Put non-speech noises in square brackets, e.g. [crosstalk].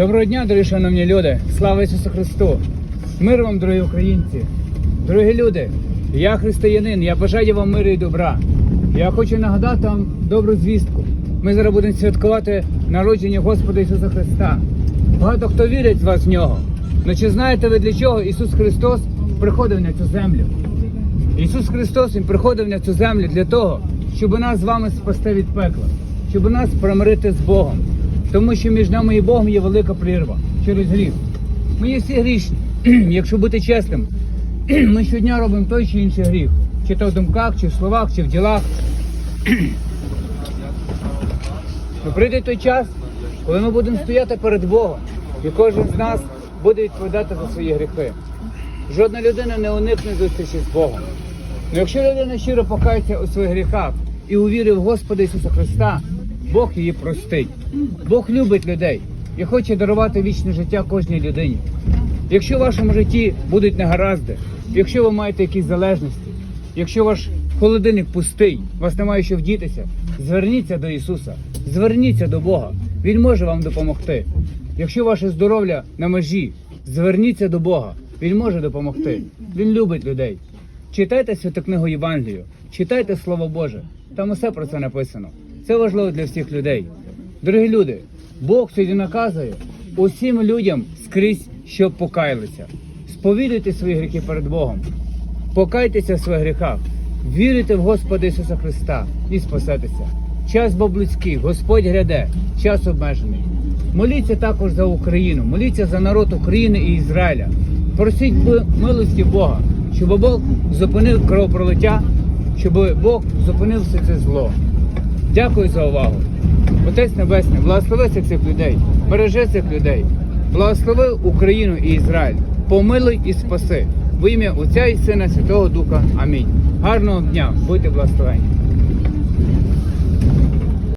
Доброго дня, дорогі шановні люди! Слава Ісусу Христу! Мир вам, дорогі українці! Дорогі люди! Я християнин, я бажаю вам миру і добра. Я хочу нагадати вам добру звістку. Ми зараз будемо святкувати народження Господа Ісуса Христа. Багато хто вірить з вас в нього. Ну чи знаєте ви для чого Ісус Христос приходив на цю землю? Ісус Христос Він приходив на цю землю для того, щоб нас з вами спасти від пекла, щоб нас промирити з Богом. Тому що між нами і Богом є велика прірва через гріх. Ми є всі грішні. [clears throat] Якщо бути чесним, [clears throat] ми щодня робимо той чи інший гріх. Чи то в думках, чи в словах, чи в ділах. [clears throat] Ну, прийде той час, коли ми будемо стояти перед Богом, і кожен з нас буде відповідати за свої гріхи. Жодна людина не уникне зустрічі з Богом. Ну якщо людина щиро покається у своїх гріхах і увірить в Господа Ісуса Христа, Бог її простить. Бог любить людей і хоче дарувати вічне життя кожній людині. Якщо в вашому житті будуть негаразди, якщо ви маєте якісь залежності, якщо ваш холодильник пустий, вас немає що вдітися, зверніться до Ісуса, зверніться до Бога. Він може вам допомогти. Якщо ваше здоров'я на межі, зверніться до Бога. Він може допомогти. Він любить людей. Читайте святу книгу Євангелію, читайте Слово Боже. Там усе про це написано. Це важливо для всіх людей. Дорогі люди, Бог сьогодні наказує усім людям скрізь, щоб покаялися. Сповідуйте свої гріхи перед Богом. Покайтеся в своїх гріхах, вірите в Господа Ісуса Христа і спасетеся. Час бо близький, Господь гряде, час обмежений. Моліться також за Україну, моліться за народ України і Ізраїля. Просіть милості Бога, щоб Бог зупинив кровопролиття, щоб Бог зупинив все це зло. Дякую за увагу. Отець Небесний, благослови цих цих людей, бережи цих людей, благослови Україну і Ізраїль, помилуй і спаси. В ім'я Отця і Сина Святого Духа. Амінь. Гарного дня, будьте благословені.